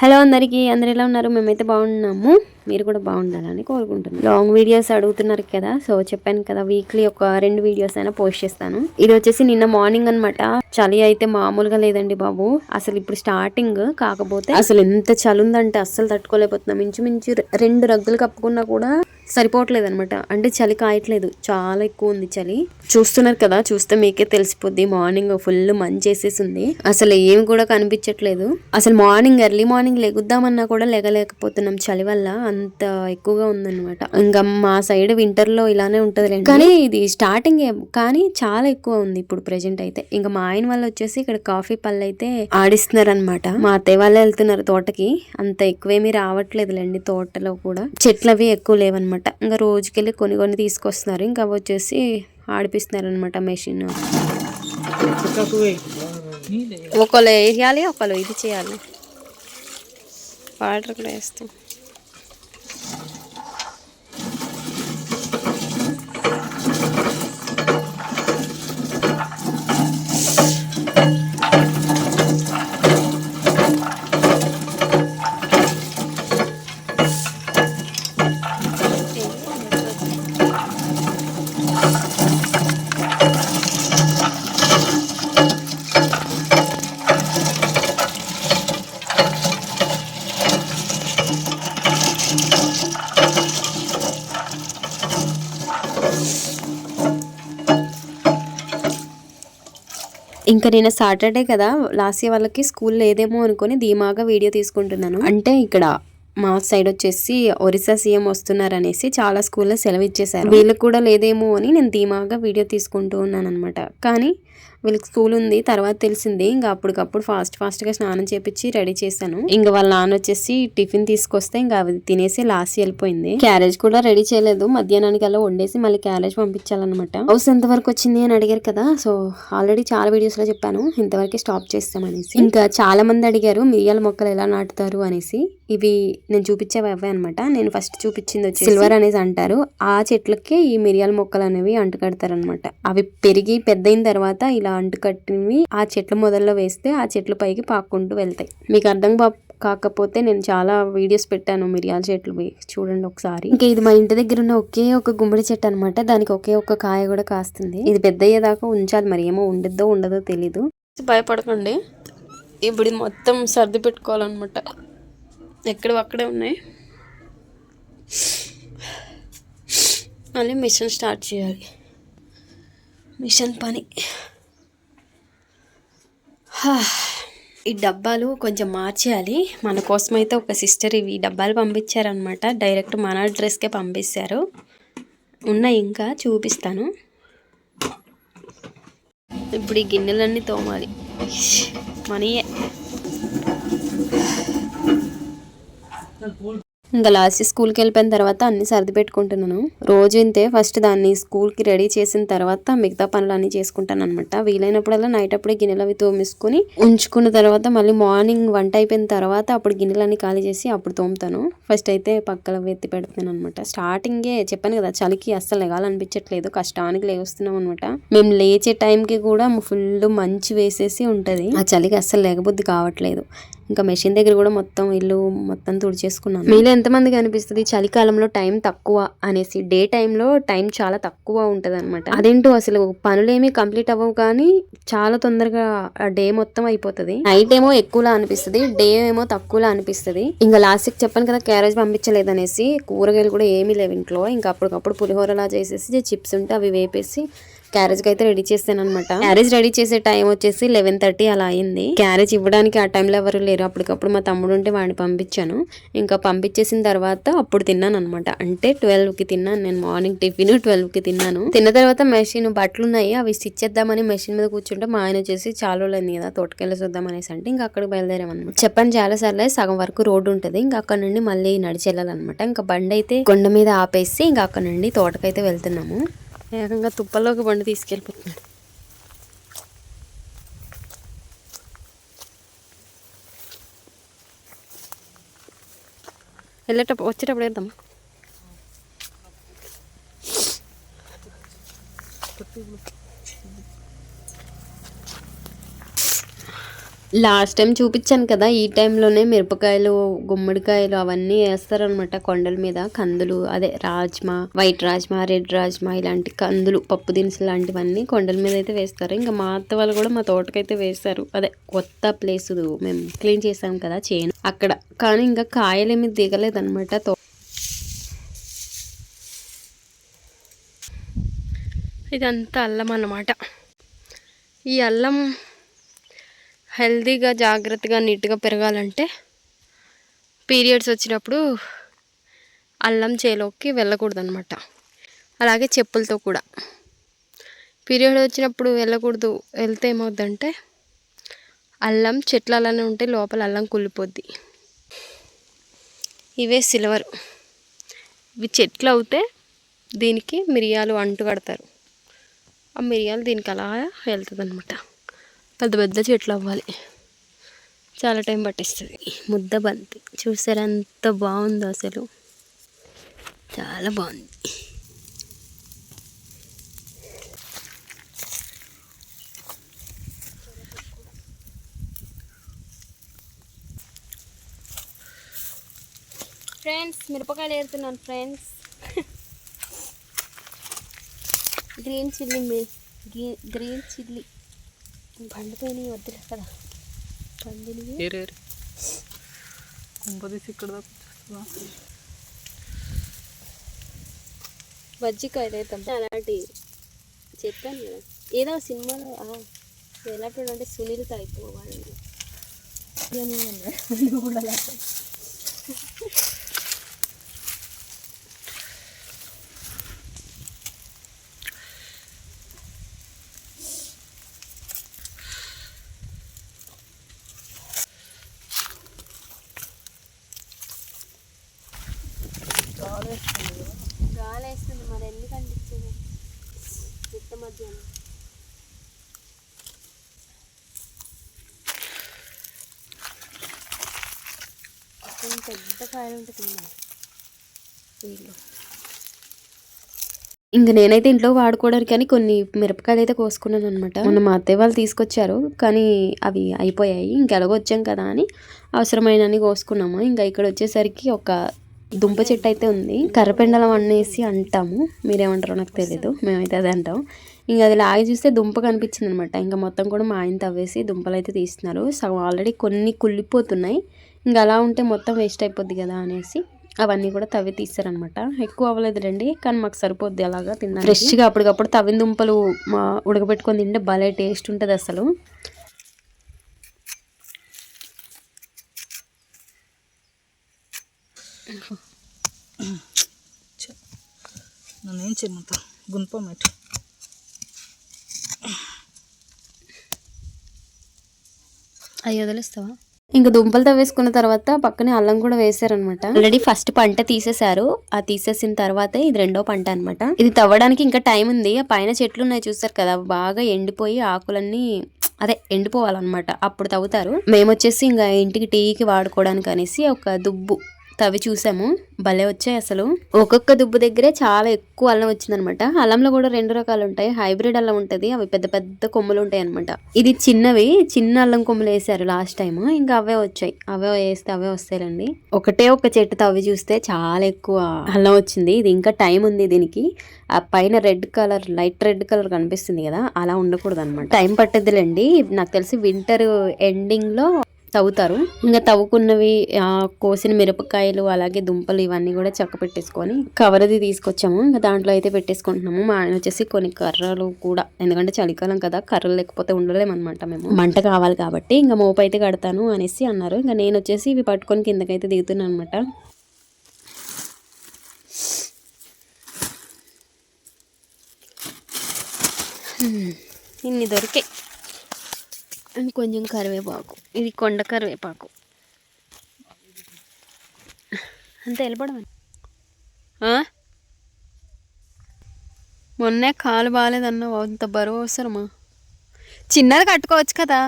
Hello అందరికీ అందరు ఎలా ఉన్నారు? మేమైతే బాగున్నాము. మీరు కూడా బాగుండాలని కోరుకుంటున్నాను. లాంగ్ వీడియోస్ అడుగుతున్నారు కదా సో చెప్పాను కదా వీక్లీ ఒక రెండు వీడియోస్ అయినా పోస్ట్ చేస్తాను. ఇది వచ్చేసి నిన్న మార్నింగ్ అన్నమాట. చలి అయితే మామూలుగా లేదండి బాబు. అసలు ఇప్పుడు స్టార్టింగ్ కాకపోతే అసలు ఎంత చలి ఉందంటే అస్సలు తట్టుకోలేకపోతున్నాం. ఇంచుమించు రెండు రగ్గులు కప్పుకున్నా కూడా సరిపోవట్లేదు అనమాట అంటే చలి కాయట్లేదు. చాలా ఎక్కువ ఉంది చలి. చూస్తున్నారు కదా చూస్తే మీకే తెలిసిపోద్ది. మార్నింగ్ ఫుల్ మంచి వేసేసింది. అసలు ఏమి కూడా కనిపించట్లేదు. అసలు మార్నింగ్ ఎర్లీ మార్నింగ్ లెగుద్దామన్నా కూడా లెగలేకపోతున్నాం చలి వల్ల. అంత ఎక్కువగా ఉందన్నమాట. ఇంకా మా సైడ్ వింటర్లో ఇలానే ఉంటది కానీ ఇది స్టార్టింగ్ కానీ చాలా ఎక్కువ ఉంది ఇప్పుడు ప్రెసెంట్ అయితే. ఇంకా మా ఆయన వాళ్ళు వచ్చేసి ఇక్కడ కాఫీ పళ్ళు అయితే ఆడిస్తున్నారు అనమాట మా అత్తయ్య వాళ్ళే వెళ్తున్నారు తోటకి. అంత ఎక్కువేమీ రావట్లేదులేండి తోటలో కూడా. చెట్లు అవి ఎక్కువ లేవన్నమాట. ఇంకా రోజుకెళ్ళి కొన్ని కొన్ని తీసుకొస్తున్నారు. ఇంకా అవి వచ్చేసి ఆడిపిస్తున్నారు అనమాట మెషిన్ ఒకళ్ళు వేయాలి ఒకళ్ళు ఇది చేయాలి. వాటర్ కూడా వేస్తాం. ఇంకా నేను సాటర్డే కదా లాస్ట్ ఇయర్ వాళ్ళకి స్కూల్ లేదేమో అనుకొని ధీమాగా వీడియో తీసుకుంటున్నాను. అంటే ఇక్కడ మా సైడ్ వచ్చేసి ఒరిస్సా సీఎం వస్తున్నారు అనేసి చాలా స్కూల్లో సెలవు ఇచ్చేసారు వీళ్ళకి కూడా లేదేమో అని నేను ధీమాగా వీడియో తీసుకుంటూ ఉన్నాను అనమాట కానీ వీళ్ళకి స్కూల్ ఉంది తర్వాత తెలిసింది. ఇంకా అప్పటికప్పుడు ఫాస్ట్ ఫాస్ట్గా స్నానం చేపించి రెడీ చేశాను. ఇంకా వాళ్ళ నాన్న వచ్చేసి టిఫిన్ తీసుకొస్తే ఇంకా అవి తినేసి లాస్ట్ వెళ్ళిపోయింది. క్యారేజ్ కూడా రెడీ చేయలేదు. మధ్యాహ్నానికి అలా వండేసి మళ్ళీ క్యారేజ్ పంపించాలన్నమాట. హౌస్ ఎంతవరకు వచ్చింది అని అడిగారు కదా సో ఆల్రెడీ చాలా వీడియోస్లో చెప్పాను. ఇంతవరకు స్టాప్ చేస్తామనేసి. ఇంకా చాలా మంది అడిగారు మిరియాల మొక్కలు ఎలా నాటుతారు అనేసి. ఇవి నేను చూపించేవి అవే అనమాట నేను ఫస్ట్ చూపించింది వచ్చి సిల్వర్ అనేసి అంటారు. ఆ చెట్లకి ఈ మిరియాల మొక్కలు అనేవి అంటుకడతారు అనమాట అవి పెరిగి పెద్దయిన తర్వాత ఇలా అంటుకట్టినవి ఆ చెట్ల మొదల్లో వేస్తే ఆ చెట్ల పైకి పాక్కుంటూ వెళ్తాయి. మీకు అర్థం బా కాకపోతే నేను చాలా వీడియోస్ పెట్టాను మిరియాల చెట్లు చూడండి ఒకసారి. ఇంకా ఇది మా ఇంటి దగ్గర ఉన్న ఒకే ఒక గుమ్మడి చెట్టు అనమాట దానికి ఒకే ఒక కాయ కూడా కాస్తుంది. ఇది పెద్ద అయ్యేదాకా ఉంచాలి మరి. ఏమో ఉండిద్దో ఉండదో తెలీదు. భయపడకండి. ఇప్పుడు ఇది మొత్తం సర్ది పెట్టుకోవాలన్నమాట. ఎక్కడ అక్కడే ఉన్నాయి. మళ్ళీ మిషన్ స్టార్ట్ చేయాలి. మిషన్ పని. ఈ డబ్బాలు కొంచెం మార్చేయాలి. మన కోసం అయితే ఒక సిస్టర్ ఇవి డబ్బాలు పంపించారనమాట డైరెక్ట్ మన అడ్రస్కే పంపిస్తారు. ఉన్నాయి ఇంకా చూపిస్తాను. ఇప్పుడు ఈ గిన్నెలన్నీ తోమాలి. మనీయే ఇంకా లాస్ట్ స్కూల్కి వెళ్ళిపోయిన తర్వాత అన్ని సర్ది పెట్టుకుంటున్నాను. రోజు ఇంతే ఫస్ట్ దాన్ని స్కూల్కి రెడీ చేసిన తర్వాత మిగతా పనులు అన్ని చేసుకుంటాను అనమాట వీలైనప్పుడల్లా నైట్ అప్పుడే గిన్నెలు అవి తోమేసుకుని ఉంచుకున్న తర్వాత మళ్ళీ మార్నింగ్ వంట అయిపోయిన తర్వాత అప్పుడు గిన్నెలన్నీ ఖాళీ చేసి అప్పుడు తోముతాను. ఫస్ట్ అయితే పక్కల వెత్తి పెడుతున్నాను అనమాట స్టార్టింగే చెప్పాను కదా చలికి అస్సలు లెగాలనిపించట్లేదు కష్టానికి లేస్తున్నాం అనమాట మేము లేచే టైంకి కూడా ఫుల్ మంచి వేసేసి ఉంటుంది. ఆ చలికి అస్సలు లేకబుద్ధి కావట్లేదు. ఇంకా మెషిన్ దగ్గర కూడా మొత్తం ఇల్లు మొత్తం తుడిచేసుకున్నాను. మీలో ఎంతమందికి అనిపిస్తుంది? చలికాలంలో టైం తక్కువ అనేసి డే టైంలో టైం చాలా తక్కువ ఉంటది అనమాట అదేంటో అసలు పనులేమీ కంప్లీట్ అవ్వవు కానీ చాలా తొందరగా డే మొత్తం అయిపోతుంది. నైట్ ఏమో ఎక్కువలా అనిపిస్తుంది డే ఏమో తక్కువలా అనిపిస్తుంది. ఇంకా లాస్ట్కి చెప్పాను కదా క్యారేజ్ పంపించలేదు అనేసి కూరగాయలు కూడా ఏమీ లేవు ఇంట్లో. ఇంకా అప్పటికప్పుడు పులిహోరలా చేసేసి చిప్స్ ఉంటే అవి వేపేసి క్యారేజ్ అయితే రెడీ చేస్తాను అనమాట క్యారేజ్ రెడీ చేసే టైం వచ్చేసి లెవెన్ థర్టీ అలా అయింది. క్యారేజ్ ఇవ్వడానికి ఆ టైంలో ఎవరు లేరు. అప్పటికప్పుడు మా తమ్ముడు ఉంటే వాడిని పంపించాను. ఇంకా పంపించేసిన తర్వాత అప్పుడు తిన్నాను అనమాట అంటే ట్వెల్వ్కి తిన్నాను నేను. మార్నింగ్ టిఫిన్ ట్వెల్వ్కి తిన్నాను. తిన్న తర్వాత మెషిన్ బట్టలు ఉన్నాయి అవి స్టిచ్ చేద్దామని మెషిన్ మీద కూర్చుంటే మా ఆయన వచ్చేసి చాలా రోజులైంది కదా తోటకెళ్ళి చూద్దాం అనేసి అంటే ఇంకా అక్కడికి బయలుదేరామన్నమాట. చెప్పాను చాలా సార్లే సగం వరకు రోడ్డు ఉంటుంది. ఇంకా అక్కడ నుండి మళ్ళీ నడిచి వెళ్ళాలన్నమాట ఇంకా బండి అయితే కొండ మీద ఆపేసి ఇంకా అక్కడ నుండి తోటకైతే వెళ్తున్నాము. ఏకంగా తుప్పల్లోకి బండి తీసుకెళ్ళిపోతున్నాడు వెళ్ళేటప్పుడు వచ్చేటప్పుడు వేద్దాం లాస్ట్ టైం చూపించాను కదా ఈ టైంలోనే మిరపకాయలు గుమ్మడికాయలు అవన్నీ వేస్తారనమాట కొండల మీద. కందులు అదే రాజ్మా వైట్ రాజ్మా రెడ్ రాజ్మా ఇలాంటి కందులు పప్పు దినుసులు లాంటివన్నీ కొండల మీద అయితే వేస్తారు. ఇంకా మా అత్త వాళ్ళు కూడా మా తోటకైతే వేస్తారు అదే కొత్త ప్లేస్ మేము క్లీన్ చేసాం కదా చేను అక్కడ. కానీ ఇంకా కాయలేమి దిగలేదనమాట తో ఇదంతా అల్లం అన్నమాట. ఈ అల్లం హెల్తీగా జాగ్రత్తగా నీట్గా పెరగాలంటే పీరియడ్స్ వచ్చినప్పుడు అల్లం చేలోకి వెళ్ళకూడదు అనమాట అలాగే చెప్పులతో కూడా. పీరియడ్ వచ్చినప్పుడు వెళ్ళకూడదు. వెళ్తే ఏమవుద్దంటే అల్లం చెట్లు అలానే ఉంటే లోపల అల్లం కుళ్ళిపోద్ది. ఇవే సిల్వర్. ఇవి చెట్లు అవుతే దీనికి మిరియాలు అంటు కడతారు. ఆ మిరియాలు దీనికి అలా వెళ్తుంది అనమాట పెద్ద పెద్ద చెట్లు అవ్వాలి. చాలా టైం పట్టిస్తుంది. ముద్ద బంతి. చూసారా ఎంత బాగుందో అసలు. చాలా బాగుంది. ఫ్రెండ్స్ మిరపకాయలు ఏరుతున్నాను ఫ్రెండ్స్. గ్రీన్ చిల్లీ మీ గ్రీన్ చిల్లీ. పండిపోయినాయి వద్దులే కదా. ఏరేరు కుంపదీసి ఇక్కడ దాకా? బజ్జికాయలు అవుతాం అలాంటి చెప్పాను కదా. ఏదో సినిమాలో ఆ, ఎలాంటి అంటే సునీల్ అయిపోవాలి గాలి కొంచెం పెద్ద కాయలు ఉంటుంది వీళ్ళు ఇంక నేనైతే ఇంట్లో వాడుకోవడానికి కానీ కొన్ని మిరపకాయలు అయితే కోసుకున్నాను అనమాట మొన్న మా అత్తయ్య వాళ్ళు తీసుకొచ్చారు కానీ అవి అయిపోయాయి. ఇంకెలాగో వచ్చాం కదా అని అవసరమైన కోసుకున్నాము. ఇంకా ఇక్కడ వచ్చేసరికి ఒక దుంప చెట్టు అయితే ఉంది. కర్రపెండలం అనేసి అంటాము. మీరేమంటారో నాకు తెలీదు. మేమైతే అదే అంటాం. ఇంకా అది లాగి చూస్తే దుంప కనిపించింది అనమాట ఇంకా మొత్తం కూడా మా ఆయన తవ్వేసి దుంపలు అయితే తీస్తున్నారు. సగం ఆల్రెడీ కొన్ని కుళ్ళిపోతున్నాయి. ఇంకా అలా ఉంటే మొత్తం వేస్ట్ అయిపోద్ది కదా అనేసి అవన్నీ కూడా తవ్వి తీస్తారనమాట. ఎక్కువ అవ్వలేదులేండి కానీ మాకు సరిపోద్ది అలాగా తిన్నా ఫ్రెష్గా అప్పటికప్పుడు తవ్విన దుంపలు మా ఉడకబెట్టుకొని తింటే భలే టేస్ట్ ఉంటుంది అసలు. నన్ను ఏం చేయమంతా గుంప మెట్టు అవి వదిలేస్తావా? ఇంకా దుంపలు తవ్వేసుకున్న తర్వాత పక్కనే అల్లం కూడా వేసారనమాట. ఆల్రెడీ ఫస్ట్ పంట తీసేశారు. ఆ తీసేసిన తర్వాత ఇది రెండో పంట అనమాట ఇది తవ్వడానికి ఇంకా టైం ఉంది. ఆ పైన చెట్లు ఉన్నాయి చూస్తారు కదా బాగా ఎండిపోయి ఆకులన్నీ అదే ఎండిపోవాలన్నమాట. అప్పుడు తవ్వుతారు. మేము వచ్చేసి ఇంకా ఇంటికి టీకి వాడుకోవడానికి అనేసి ఒక దుబ్బు తవ్వి చూసాము. భలే వచ్చాయి అసలు. ఒక్కొక్క దుబ్బు దగ్గరే చాలా ఎక్కువ అల్లం వచ్చిందనమాట. అల్లంలో కూడా రెండు రకాలు ఉంటాయి. హైబ్రిడ్ అల్లం ఉంటది. అవి పెద్ద పెద్ద కొమ్ములు ఉంటాయి అనమాట ఇది చిన్నవి చిన్న అల్లం కొమ్ములు వేసారు లాస్ట్ టైం ఇంకా అవే వచ్చాయి. అవే వేస్తే అవే వస్తాయండి ఒకటే ఒక చెట్టు తవ్వి చూస్తే చాలా ఎక్కువ అల్లం వచ్చింది. ఇది ఇంకా టైం ఉంది దీనికి. ఆ పైన red colour light red colour కనిపిస్తుంది కదా అలా ఉండకూడదు అనమాట టైం పట్టద్దులేండి నాకు తెలిసి వింటర్ ఎండింగ్లో తవ్వుతారు. ఇంకా తవ్వుకున్నవి ఆ, కోసిన మిరపకాయలు అలాగే దుంపలు ఇవన్నీ కూడా చక్క పెట్టేసుకొని కవర్ది తీసుకొచ్చాము. ఇంకా దాంట్లో అయితే పెట్టేసుకుంటున్నాము. మా ఆయన వచ్చేసి కొన్ని కర్రలు కూడా ఎందుకంటే చలికాలం కదా కర్రలు లేకపోతే ఉండలేము అనమాట మేము. మంట కావాలి కాబట్టి ఇంకా మోపు అయితే కడతాను అనేసి అన్నారు. ఇంకా నేను వచ్చేసి ఇవి పట్టుకొని కిందకైతే దిగుతున్నాను అనమాట ఇన్ని దొరికాయి అండ్ కొంచెం కరివేపాకు. ఇది కొండ కరివేపాకు. అంత వెళ్ళిపోవడం మొన్నే కాలు బాగాలేదన్నావు. అంత బరువు అవసరమా? చిన్నది కట్టుకోవచ్చు కదా.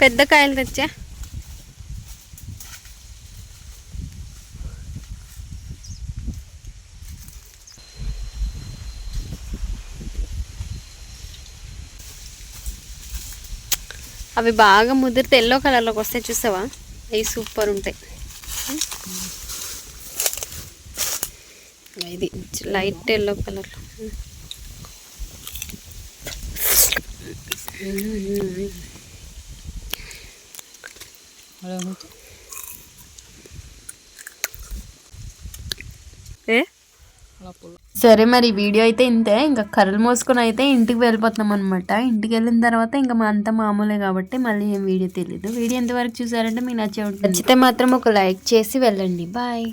పెద్ద కాయలు తెచ్చా? అవి బాగా ముదిరితే ఎల్లో కలర్లోకి వస్తాయి చూసావా? అవి సూపర్ ఉంటాయి. ఇది లైట్ ఎల్లో కలర్లో. ఏ? పుల్ల సరే మరి వీడియో అయితే ఇంతే. ఇంకా కర్రలు మోసుకొని అయితే ఇంటికి వెళ్ళిపోతున్నాం అనమాట ఇంటికి వెళ్ళిన తర్వాత ఇంకా మా అంతా మామూలే కాబట్టి మళ్ళీ ఏం వీడియో తెలియదు వీడియో ఎంతవరకు చూసారంటే మీకు నచ్చే ఉంటుంది. నచ్చితే మాత్రం ఒక లైక్ చేసి వెళ్ళండి. బాయ్.